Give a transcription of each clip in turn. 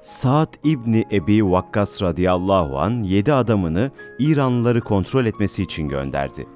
Sa'd İbni Ebi Vakkas radıyallahu an yedi adamını İranlıları kontrol etmesi için gönderdi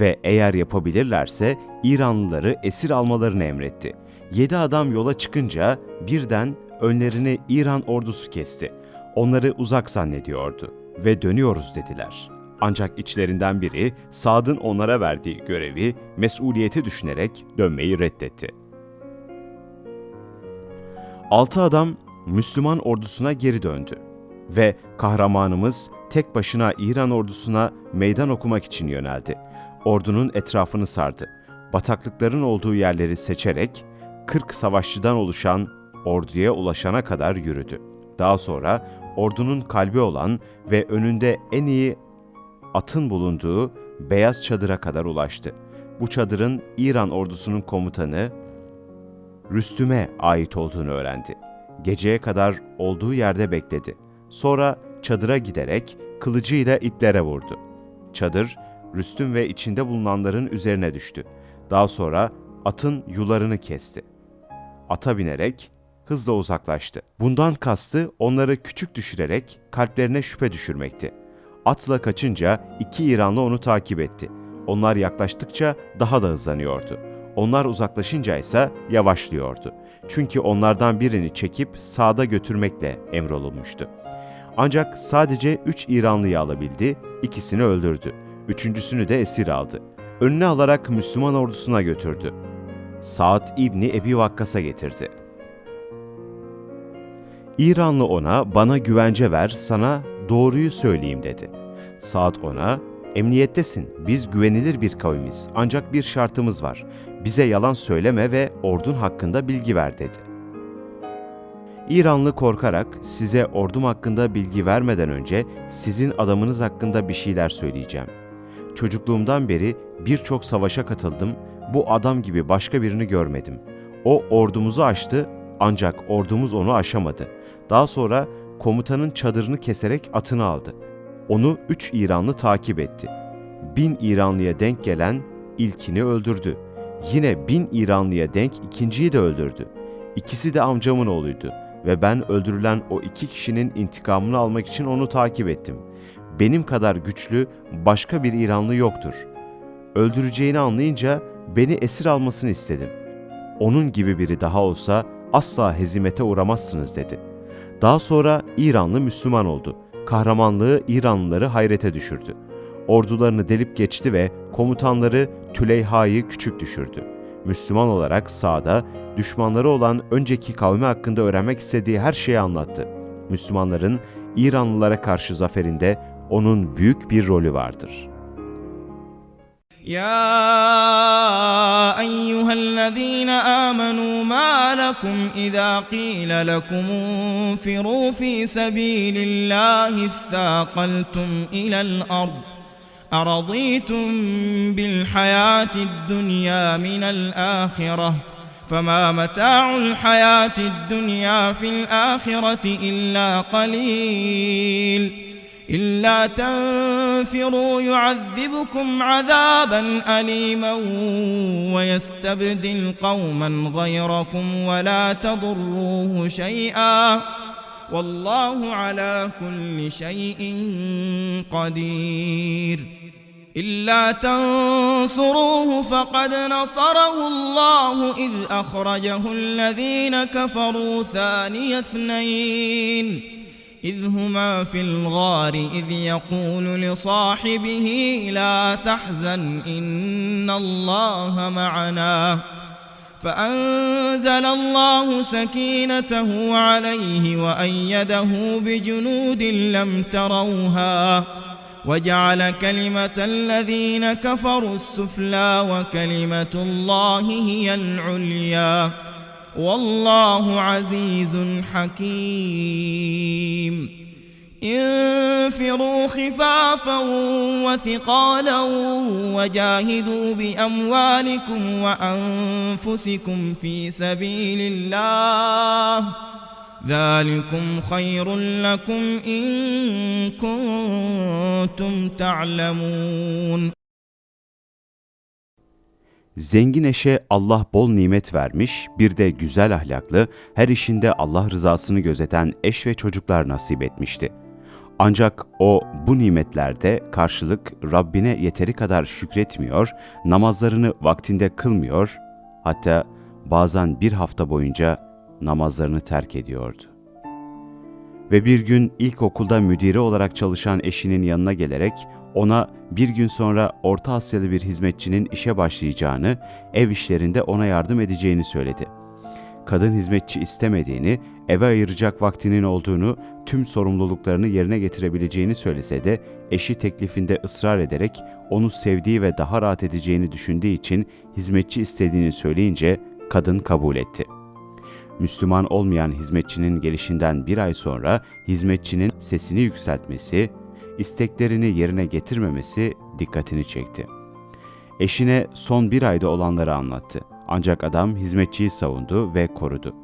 ve eğer yapabilirlerse İranlıları esir almalarını emretti. Yedi adam yola çıkınca birden önlerini İran ordusu kesti. Onları uzak zannediyordu ve dönüyoruz dediler. Ancak içlerinden biri Sa'd'ın onlara verdiği görevi, mesuliyeti düşünerek dönmeyi reddetti. Altı adam Müslüman ordusuna geri döndü ve kahramanımız tek başına İran ordusuna meydan okumak için yöneldi. Ordunun etrafını sardı. Bataklıkların olduğu yerleri seçerek 40 savaşçıdan oluşan orduya ulaşana kadar yürüdü. Daha sonra ordunun kalbi olan ve önünde en iyi atın bulunduğu beyaz çadıra kadar ulaştı. Bu çadırın İran ordusunun komutanı Rüstüm'e ait olduğunu öğrendi. Geceye kadar olduğu yerde bekledi. Sonra çadıra giderek kılıcıyla iplere vurdu. Çadır, Rüstüm ve içinde bulunanların üzerine düştü. Daha sonra atın yularını kesti. Ata binerek hızla uzaklaştı. Bundan kastı onları küçük düşürerek kalplerine şüphe düşürmekti. Atla kaçınca iki İranlı onu takip etti. Onlar yaklaştıkça daha da hızlanıyordu. Onlar uzaklaşınca ise yavaşlıyordu. Çünkü onlardan birini çekip sağda götürmekle emrolunmuştu. Ancak sadece üç İranlıyı alabildi, ikisini öldürdü. Üçüncüsünü de esir aldı. Önüne alarak Müslüman ordusuna götürdü. Saad İbni Ebi Vakkas'a getirdi. İranlı ona bana güvence ver sana doğruyu söyleyeyim dedi. Saad ona emniyettesin biz güvenilir bir kavimiz ancak bir şartımız var. Bize yalan söyleme ve ordun hakkında bilgi ver dedi. İranlı korkarak size ordum hakkında bilgi vermeden önce sizin adamınız hakkında bir şeyler söyleyeceğim. Çocukluğumdan beri birçok savaşa katıldım, bu adam gibi başka birini görmedim. O ordumuzu aştı ancak ordumuz onu aşamadı. Daha sonra komutanın çadırını keserek atını aldı. Onu üç İranlı takip etti. Bin İranlıya denk gelen ilkini öldürdü. Yine bin İranlıya denk ikinciyi de öldürdü. İkisi de amcamın oğluydu ve ben öldürülen o iki kişinin intikamını almak için onu takip ettim. Benim kadar güçlü başka bir İranlı yoktur. Öldüreceğini anlayınca beni esir almasını istedim. Onun gibi biri daha olsa asla hezimete uğramazsınız dedi. Daha sonra İranlı Müslüman oldu. Kahramanlığı İranlıları hayrete düşürdü Ordularını delip geçti ve komutanları Tüleyha'yı küçük düşürdü. Müslüman olarak sağda düşmanları olan önceki kavmi hakkında öğrenmek istediği her şeyi anlattı. Müslümanların İranlılara karşı zaferinde onun büyük bir rolü vardır. يا ايها الذين امنوا ما لكم اذا قيل لكم انفروا في سبيل الله اثاقلتم الى الارض أرضيتم بالحياة الدنيا من الآخرة؟ فما متاع الحياة الدنيا في الآخرة إلا قليل. إلا تنفروا يعذبكم عذابا أليما ويستبدل قوما غيركم ولا تضروه شيئا. والله على كل شيء قدير. إلا تنصروه فقد نصره الله إذ أخرجه الذين كفروا ثاني اثنين إذ هما في الغار إذ يقول لصاحبه لا تحزن إن الله معنا فأنزل الله سكينته عليه وأيده بجنود لم تروها وجعل كلمة الذين كفروا السفلى وكلمة الله هي العليا. والله عزيز حكيم. انفروا خفافا وثقالا وجاهدوا بأموالكم وأنفسكم في سبيل الله. ذلكم خير لكم ان كنتم تعلمون Zengin eşe Allah bol nimet vermiş, bir de güzel ahlaklı, her işinde Allah rızasını gözeten eş ve çocuklar nasip etmişti. Ancak o bu nimetlerde karşılık Rabbine yeteri kadar şükretmiyor, namazlarını vaktinde kılmıyor, hatta bazen bir hafta boyunca namazlarını terk ediyordu. Ve bir gün ilkokulda müdiri olarak çalışan eşinin yanına gelerek ona bir gün sonra Orta Asyalı bir hizmetçinin işe başlayacağını, ev işlerinde ona yardım edeceğini söyledi. Kadın hizmetçi istemediğini, eve ayıracak vaktinin olduğunu, tüm sorumluluklarını yerine getirebileceğini söylese de eşi teklifinde ısrar ederek onu sevdiği ve daha rahat edeceğini düşündüğü için hizmetçi istediğini söyleyince kadın kabul etti. Müslüman olmayan hizmetçinin gelişinden bir ay sonra hizmetçinin sesini yükseltmesi, isteklerini yerine getirmemesi dikkatini çekti. Eşine son bir ayda olanları anlattı. Ancak adam hizmetçiyi savundu ve korudu.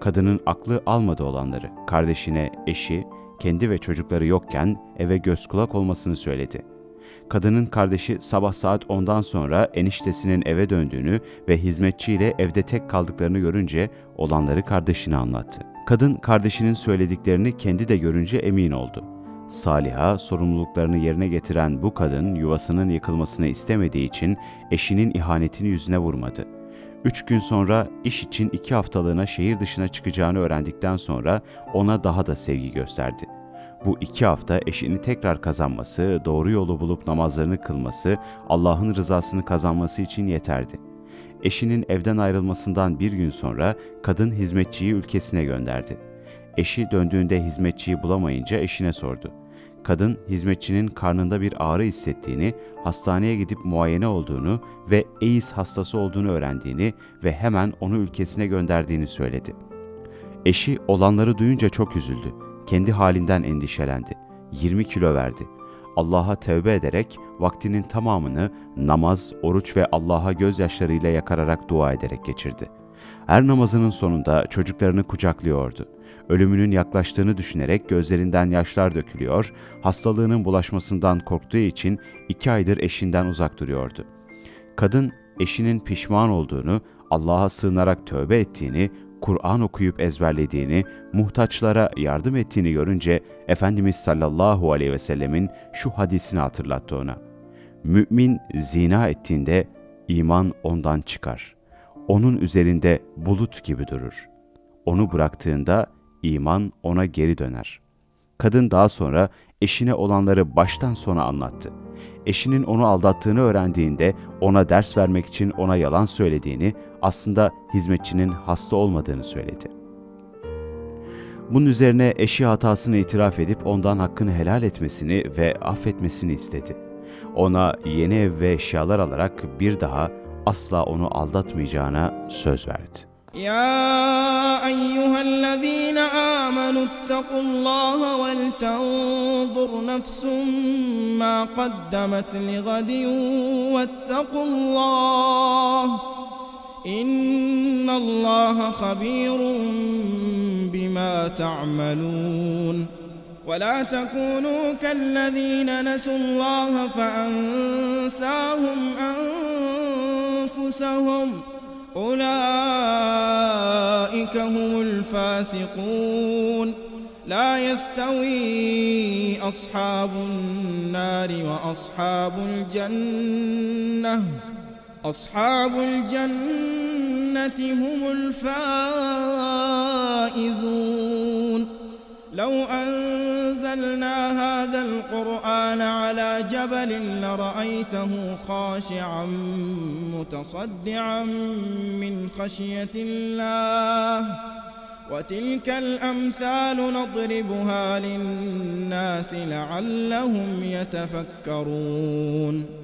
Kadının aklı almadı olanları. Kardeşine, eşi, kendi ve çocukları yokken eve göz kulak olmasını söyledi. Kadının kardeşi sabah saat 10'dan sonra eniştesinin eve döndüğünü ve hizmetçiyle evde tek kaldıklarını görünce olanları kardeşine anlattı. Kadın kardeşinin söylediklerini kendi de görünce emin oldu. Saliha, sorumluluklarını yerine getiren bu kadın yuvasının yıkılmasını istemediği için eşinin ihanetini yüzüne vurmadı. Üç gün sonra iş için iki haftalığına şehir dışına çıkacağını öğrendikten sonra ona daha da sevgi gösterdi. Bu iki hafta eşini tekrar kazanması, doğru yolu bulup namazlarını kılması, Allah'ın rızasını kazanması için yeterdi. Eşinin evden ayrılmasından bir gün sonra kadın hizmetçiyi ülkesine gönderdi. Eşi döndüğünde hizmetçiyi bulamayınca eşine sordu. Kadın hizmetçinin karnında bir ağrı hissettiğini, hastaneye gidip muayene olduğunu ve AIDS hastası olduğunu öğrendiğini ve hemen onu ülkesine gönderdiğini söyledi. Eşi olanları duyunca çok üzüldü. Kendi halinden endişelendi. 20 kilo verdi. Allah'a tevbe ederek vaktinin tamamını namaz, oruç ve Allah'a gözyaşlarıyla yakararak dua ederek geçirdi. Her namazının sonunda çocuklarını kucaklıyordu. Ölümünün yaklaştığını düşünerek gözlerinden yaşlar dökülüyor, hastalığının bulaşmasından korktuğu için iki aydır eşinden uzak duruyordu. Kadın eşinin pişman olduğunu, Allah'a sığınarak tövbe ettiğini, Kur'an okuyup ezberlediğini, muhtaçlara yardım ettiğini görünce Efendimiz sallallahu aleyhi ve sellemin şu hadisini hatırlattı ona. Mümin zina ettiğinde iman ondan çıkar. Onun üzerinde bulut gibi durur. Onu bıraktığında iman ona geri döner. Kadın daha sonra eşine olanları baştan sona anlattı. Eşinin onu aldattığını öğrendiğinde ona ders vermek için ona yalan söylediğini, aslında hizmetçinin hasta olmadığını söyledi. Bunun üzerine eşi hatasını itiraf edip ondan hakkını helal etmesini ve affetmesini istedi. Ona yeni ev ve eşyalar alarak bir daha asla onu aldatmayacağına söz verdi. يا أيها الذين آمنوا اتقوا الله ولتنظر نفس ما قدمت لغد واتقوا الله إن الله خبير بما تعملون ولا تكونوا كالذين نسوا الله فأنساهم أنفسهم أولئك هم الفاسقون لا يستوي أصحاب النار وأصحاب الجنة أصحاب هم الفائزون. لو أنزلنا هذا القرآن على جبل لرأيته خاشعا متصدعا من خشية الله. وتلك الأمثال نضربها للناس لعلهم يتفكرون.